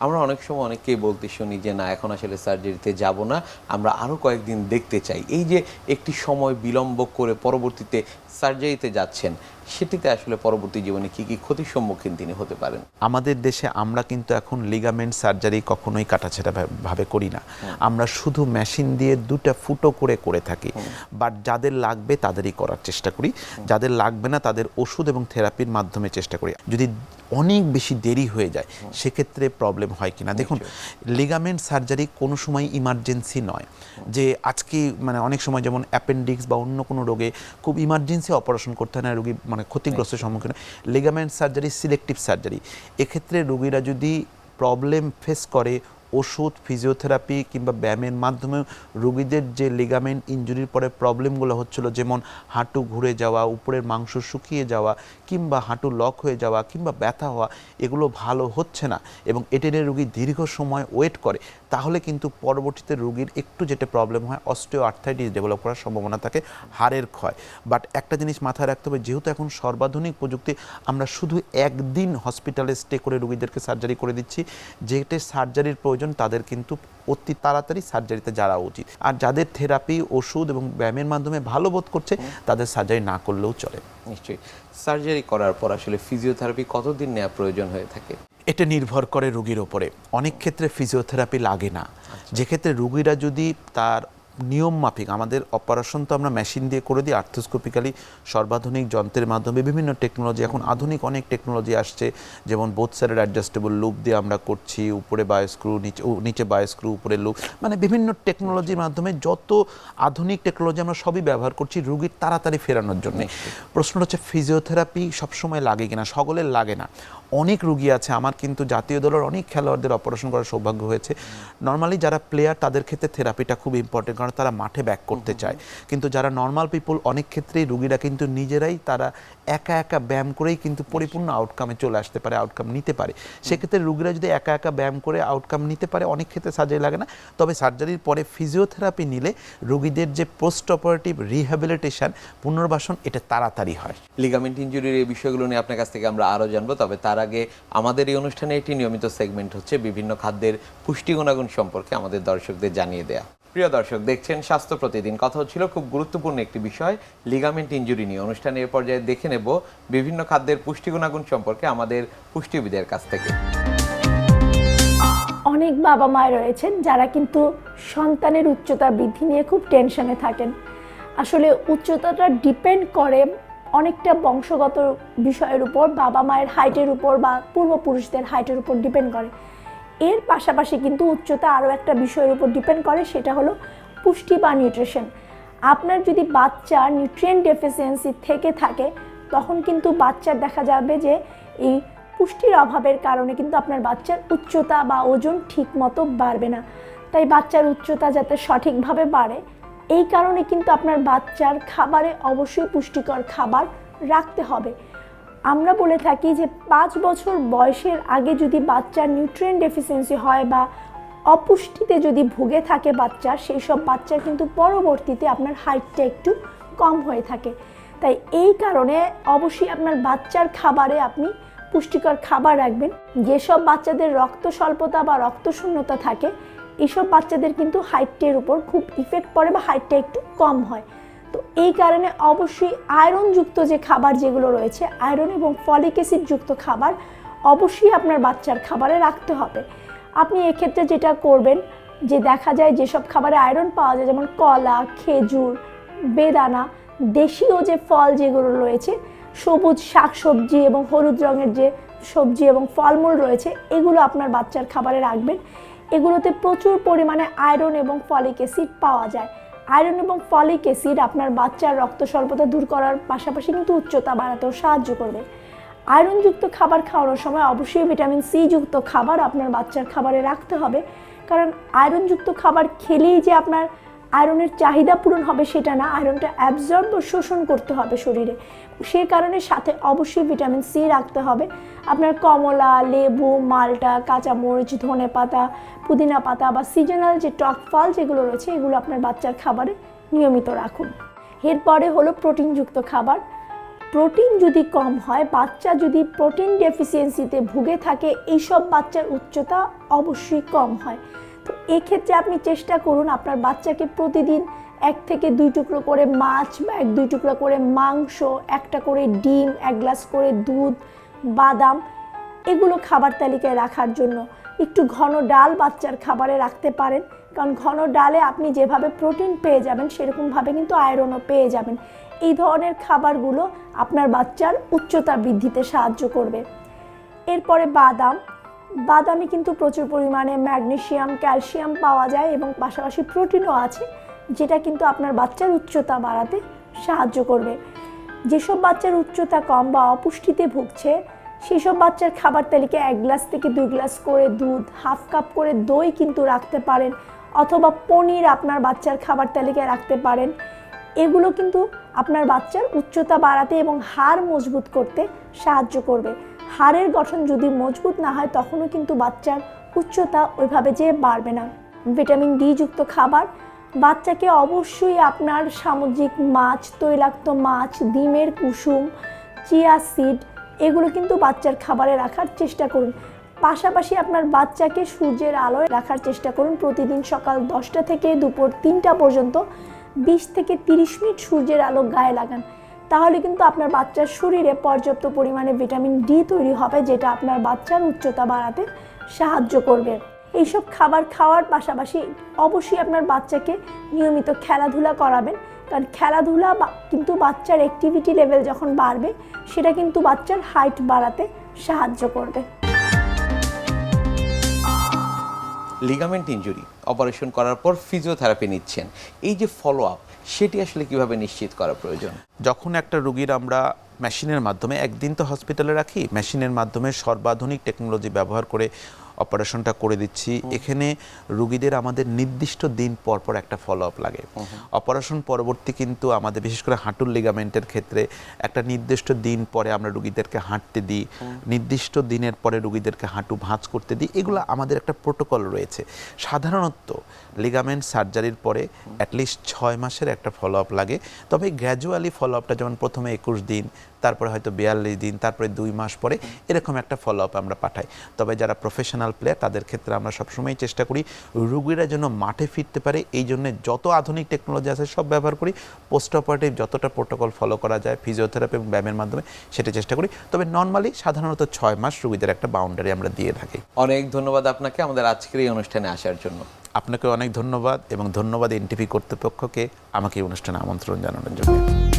আমরা অনেক সময় অনেককেই বলতে শুনি যে না এখন আসলে সার্জারিতে যাব না আমরা আরও কয়েকদিন দেখতে চাই। এই যে একটি সময় বিলম্ব করে পরবর্তীতে সার্জারিতে যাচ্ছেন সেটিতে আসলে পরবর্তী জীবনে কি কি ক্ষতির সম্মুখীন তিনি হতে পারেন? আমাদের দেশে আমরা কিন্তু এখন লিগামেন্ট সার্জারি কখনোই কাটাছেড়া ভা- ভাবে করি না। আমরা শুধু মেশিন দিয়ে দুটা ফুটো করে করে থাকি। বাট যাদের লাগবে তাদেরই করার চেষ্টা করি। যাদের লাগবে না তাদের ওষুধ এবং থেরাপির মাধ্যমে চেষ্টা করি। যদি অনেক বেশি দেরি হয়ে যায় সেক্ষেত্রে প্রবলেম হয় কিনা। দেখুন লিগামেন্ট সার্জারি কোনো সময় ইমার্জেন্সি নয়। যে আজকে মানে অনেক সময় যেমন অ্যাপেন্ডিক্স বা অন্য কোনো রোগে খুব ইমার্জেন্সি অপারেশন করতে হয় না, রোগী মানে ক্ষতিগ্রস্ত সম্মুখীন লিগামেন্ট সার্জারি সিলেক্টিভ সার্জারি এক্ষেত্রে রোগীরা যদি প্রবলেম ফেস করে ওষুধ ফিজিওথেরাপি কিংবা ব্যায়ামের মাধ্যমে রোগীদের যে লিগামেন্ট ইঞ্জুরির পরে প্রবলেমগুলো হচ্ছিল, যেমন হাঁটু ঘুরে যাওয়া, উপরের মাংস শুকিয়ে যাওয়া কিংবা হাঁটু লক হয়ে যাওয়া কিংবা ব্যথা হওয়া, এগুলো ভালো হচ্ছে না এবং এটি রোগী দীর্ঘ সময় ওয়েট করে। তাহলে কিন্তু পরবর্তীতে রোগীর একটু যেটা প্রবলেম হয় অস্টিও আর্থাইটিস ডেভেলপ করার সম্ভাবনা থাকে, হাড়ের ক্ষয়। বাট একটা জিনিস মাথায় রাখতে হবে, যেহেতু এখন সর্বাধুনিক প্রযুক্তি, আমরা শুধু একদিন হসপিটালে স্টে করে রুগীদেরকে সার্জারি করে দিচ্ছি, যেটা সার্জারির প্রয়োজন তাদের কিন্তু অতি তাড়াতাড়ি সার্জারিতে যাওয়া উচিত। আর যাদের থেরাপি ওষুধ এবং ব্যায়ামের মাধ্যমে ভালো বোধ করছে তাদের সার্জারি না করলেও চলে। নিশ্চয়ই। সার্জারি করার পর আসলে ফিজিওথেরাপি কতদিন নেওয়া প্রয়োজন হয়ে থাকে? এটা নির্ভর করে রুগীর ওপরে। অনেক ক্ষেত্রে ফিজিওথেরাপি লাগে না। যেক্ষেত্রে রুগীরা যদি তার নিয়ম মাফিক আমাদের অপারেশন তো আমরা মেশিন দিয়ে করে দিই আর্থোস্কোপিক্যালি সর্বাধুনিক যন্ত্রের মাধ্যমে বিভিন্ন টেকনোলজি এখন আধুনিক অনেক টেকনোলজি আসছে যেমন বোথ সাইডের অ্যাডজাস্টেবল লুপ দিয়ে আমরা করছি উপরে বায়োস্ক্রু নিচে ও, নিচে বায়োস্ক্রু উপরে লুপ মানে বিভিন্ন টেকনোলজির মাধ্যমে যত আধুনিক টেকনোলজি আমরা সবই ব্যবহার করছি রুগীর তাড়াতাড়ি ফেরানোর জন্য। প্রশ্নটা হচ্ছে ফিজিওথেরাপি সবসময় লাগে কিনা? সকলের লাগে না। অনেক রুগী আছে আমার কিন্তু জাতীয় দলের অনেক খেলোয়াড়দের অপারেশন করার সৌভাগ্য হয়েছে। নর্মালি যারা প্লেয়ার তাদের ক্ষেত্রে থেরাপিটা খুব ইম্পর্টেন্ট কারণ তারা মাঠে ব্যাক করতে চায় কিন্তু যারা নর্মাল পিপল অনেক ক্ষেত্রেই রুগীরা কিন্তু নিজেরাই তারা একা একা ব্যায়াম করেই কিন্তু পরিপূর্ণ আউটকামে চলে আসতে পারে আউটকাম নিতে পারে। সেক্ষেত্রে রুগীরা যদি একা একা ব্যায়াম করে আউটকাম নিতে পারে অনেক ক্ষেত্রে সার্জারি লাগে না। তবে সার্জারির পরে ফিজিওথেরাপি নিলে রুগীদের যে পোস্ট অপারেটিভ রিহ্যাবিলিটেশন পুনর্বাসন এটা তাড়াতাড়ি হয়। লিগামেন্ট ইঞ্জুরির এই বিষয়গুলো নিয়ে আপনার কাছ থেকে আমরা আরও জানব। তবে তার আগে আমাদের এই অনুষ্ঠানে একটি নিয়মিত সেগমেন্ট হচ্ছে বিভিন্ন খাদ্যের পুষ্টি গুণাগুণ সম্পর্কে আমাদের দর্শকদের জানিয়ে দেয়া। প্রিয় দর্শক, দেখছেন স্বাস্থ্য প্রতিদিন। কথা হচ্ছিল খুব গুরুত্বপূর্ণ একটি বিষয় লিগামেন্ট ইনজুরি নিয়ে। অনুষ্ঠানের এ পর্যায়ে দেখে নেব বিভিন্ন খাদ্যের পুষ্টি গুণাগুণ সম্পর্কে আমাদের পুষ্টিবিদের কাছ থেকে। অনেক বাবা মায় রয়েছেন যারা কিন্তু সন্তানের উচ্চতা বৃদ্ধি নিয়ে খুব টেনশনে থাকেন। আসলে উচ্চতাটা ডিপেন্ড করে অনেকটা বংশগত বিষয়ের উপর, বাবা মায়ের হাইটের উপর বা পূর্বপুরুষদের হাইটের উপর ডিপেন্ড করে। এর পাশাপাশি কিন্তু উচ্চতা আরও একটা বিষয়ের উপর ডিপেন্ড করে, সেটা হলো পুষ্টি বা নিউট্রিশন আপনার যদি বাচ্চার নিউট্রিয়েন্ট ডেফিসিয়েন্সি থেকে থাকে, তখন কিন্তু বাচ্চার দেখা যাবে যে এই পুষ্টির অভাবের কারণে কিন্তু আপনার বাচ্চার উচ্চতা বা ওজন ঠিক মতো বাড়বে না। তাই বাচ্চার উচ্চতা যাতে সঠিকভাবে বাড়ে, এই কারণে কিন্তু আপনার বাচ্চার খাবারে অবশ্যই পুষ্টিকর খাবার রাখতে হবে। আমরা বলে থাকি যে পাঁচ বছর বয়সের আগে যদি বাচ্চার নিউট্রিয়েন্ট ডেফিসিয়েন্সি হয় বা অপুষ্টিতে যদি ভুগে থাকে বাচ্চা, সেই সব বাচ্চার কিন্তু পরবর্তীতে আপনার হাইটটা একটু কম হয়ে থাকে। তাই এই কারণে অবশ্যই আপনার বাচ্চার খাবারে আপনি পুষ্টিকর খাবার রাখবেন। যেসব বাচ্চাদের রক্ত স্বল্পতা বা রক্ত শূন্যতা থাকে এইসব বাচ্চাদের কিন্তু হাইটের উপর খুব ইফেক্ট পড়ে বা হাইটটা একটু কম হয়। তো এই কারণে অবশ্যই আয়রনযুক্ত যে খাবার যেগুলো রয়েছে আয়রন এবং ফলিক অ্যাসিড যুক্ত খাবার অবশ্যই আপনার বাচ্চার খাবারে রাখতে হবে। আপনি এক্ষেত্রে যেটা করবেন, যে দেখা যায় যেসব খাবারে আয়রন পাওয়া যায়, যেমন কলা, খেজুর, বেদানা, দেশীয় যে ফল যেগুলো রয়েছে, সবুজ শাকসবজি এবং হলুদ রঙের যে সবজি এবং ফলমূল রয়েছে, এগুলো আপনার বাচ্চার খাবারে রাখবেন। এগুলোতে প্রচুর পরিমাণে আয়রন এবং ফলিক অ্যাসিড পাওয়া যায়। আয়রন এবং ফলিক অ্যাসিড আপনার বাচ্চার রক্ত স্বল্পতা দূর করার পাশাপাশি কিন্তু উচ্চতা বাড়াতেও সাহায্য করবে। আয়রনযুক্ত খাবার খাওয়ানোর সময় অবশ্যই ভিটামিন সি যুক্ত খাবার আপনার বাচ্চার খাবারে রাখতে হবে। কারণ আয়রনযুক্ত খাবার খেলেই যে আপনার আয়রনের চাহিদা পূরণ হবে সেটা না, আয়রনটা অ্যাবজর্ব ও শোষণ করতে হবে শরীরে। সেই কারণে সাথে অবশ্যই ভিটামিন সি রাখতে হবে। আপনার কমলা, লেবু, মালটা, কাঁচামরিচ ধনে পাতা পুদিনা পাতা বা সিজনাল যে টক ফল যেগুলো রয়েছে, এগুলো আপনার বাচ্চার খাবারে নিয়মিত রাখুন। এরপরে হলো প্রোটিনযুক্ত খাবার। প্রোটিন যদি কম হয়, বাচ্চা যদি প্রোটিন ডেফিসিয়েন্সিতে ভুগে থাকে, এইসব বাচ্চার উচ্চতা অবশ্যই কম হয়। তো এক্ষেত্রে আপনি চেষ্টা করুন আপনার বাচ্চাকে প্রতিদিন এক থেকে দুই টুকরো করে মাছ বা এক দুই টুকরো করে মাংস, একটা করে ডিম, এক গ্লাস করে দুধ, বাদাম, এগুলো খাবার তালিকায় রাখার জন্য একটু ঘন ডাল বাচ্চার খাবারে রাখতে পারেন। কারণ ঘন ডালে আপনি যেভাবে প্রোটিন পেয়ে যাবেন, সেরকমভাবে কিন্তু আয়রনও পেয়ে যাবেন। এই ধরনের খাবারগুলো আপনার বাচ্চার উচ্চতা বৃদ্ধিতে সাহায্য করবে। এরপরে বাদাম। বাদামে কিন্তু প্রচুর পরিমাণে ম্যাগনেসিয়াম ক্যালসিয়াম পাওয়া যায় এবং পাশাপাশি প্রোটিনও আছে, যেটা কিন্তু আপনার বাচ্চার উচ্চতা বাড়াতে সাহায্য করবে। যেসব বাচ্চার উচ্চতা কম বা অপুষ্টিতে ভুগছে সেই সব বাচ্চার খাবার তালিকায় এক গ্লাস থেকে দুই গ্লাস করে দুধ, হাফ কাপ করে দই কিন্তু রাখতে পারেন অথবা পনির আপনার বাচ্চার খাবার তালিকায় রাখতে পারেন। এগুলো কিন্তু আপনার বাচ্চার উচ্চতা বাড়াতে এবং হাড় মজবুত করতে সাহায্য করবে। হাড়ের গঠন যদি মজবুত না হয়, তখনও কিন্তু বাচ্চার উচ্চতা ওইভাবে যে বাড়বে না। ভিটামিন ডি যুক্ত খাবার, বাচ্চাকে অবশ্যই আপনার সামুদ্রিক মাছ, তৈলাক্ত মাছ, ডিমের কুসুম, চিয়া সিড এগুলো কিন্তু বাচ্চার খাবারে রাখার চেষ্টা করুন। পাশাপাশি আপনার বাচ্চাকে সূর্যের আলোয় রাখার চেষ্টা করুন। প্রতিদিন সকাল দশটা থেকে দুপুর তিনটা পর্যন্ত বিশ থেকে তিরিশ মিনিট সূর্যের আলো গায়ে লাগান। তাহলে কিন্তু আপনার বাচ্চার শরীরে পর্যাপ্ত পরিমাণে ভিটামিন ডি তৈরি হবে, যেটা আপনার বাচ্চার উচ্চতা বাড়াতে সাহায্য করবে। এইসব খাবার খাওয়ার পাশাপাশি অবশ্যই আপনার বাচ্চাকে নিয়মিত খেলাধুলা করাবেন। কারণ খেলাধুলা বা- কিন্তু বাচ্চার অ্যাক্টিভিটি লেভেল যখন বাড়বে সেটা কিন্তু বাচ্চার হাইট বাড়াতে সাহায্য করবে। লিগামেন্ট ইঞ্জুরি অপারেশন করার পর ফিজিওথেরাপি নিচ্ছেন। এই যে ফলো আপ সেটি আসলে কীভাবে নিশ্চিত করা প্রয়োজন? যখন একটা রুগীর আমরা মেশিনের মাধ্যমে একদিন তো হসপিটালে রাখি মেশিনের মাধ্যমে সর্বাধুনিক টেকনোলজি ব্যবহার করে অপারেশনটা করে দিচ্ছি। এখানে রুগীদের আমাদের নির্দিষ্ট দিন পর পর একটা ফলো আপ লাগে অপারেশন পরবর্তী কিন্তু আমাদের বিশেষ করে হাঁটুর লিগামেন্টের ক্ষেত্রে একটা নির্দিষ্ট দিন পরে আমরা রুগীদেরকে হাঁটতে দিই। নির্দিষ্ট দিনের পরে রুগীদেরকে হাঁটু ভাঁজ করতে দিই। এগুলো আমাদের একটা প্রোটোকল রয়েছে। সাধারণত লিগামেন্ট সার্জারির পরে অ্যাটলিস্ট ছয় মাসের একটা ফলো আপ লাগে। তবে গ্র্যাজুয়ালি ফলো আপটা যেমন প্রথমে একুশ দিন তারপরে হয়তো বিয়াল্লিশ দিন তারপরে দুই মাস পরে এরকম একটা ফলো আপ আমরা পাঠাই। তবে যারা প্রফেশনাল প্লেয়ার তাদের ক্ষেত্রে আমরা সবসময় চেষ্টা করি রুগীরা যেন মাঠে ফিরতে পারে। এই জন্য যত আধুনিক টেকনোলজি আছে সব ব্যবহার করি। পোস্ট অপারেটিভ যতটা প্রোটোকল ফলো করা যায় ফিজিওথেরাপি এবং ব্যায়ামের মাধ্যমে সেটা চেষ্টা করি। তবে নর্মালি সাধারণত ছয় মাস রুগীদের একটা বাউন্ডারি আমরা দিয়ে থাকি। অনেক ধন্যবাদ আপনাকে আমাদের আজকের এই অনুষ্ঠানে আসার জন্য। আপনাকে অনেক ধন্যবাদ এবং ধন্যবাদ এনটিভি কর্তৃপক্ষকে আমাকে এই অনুষ্ঠানে আমন্ত্রণ জানানোর জন্য।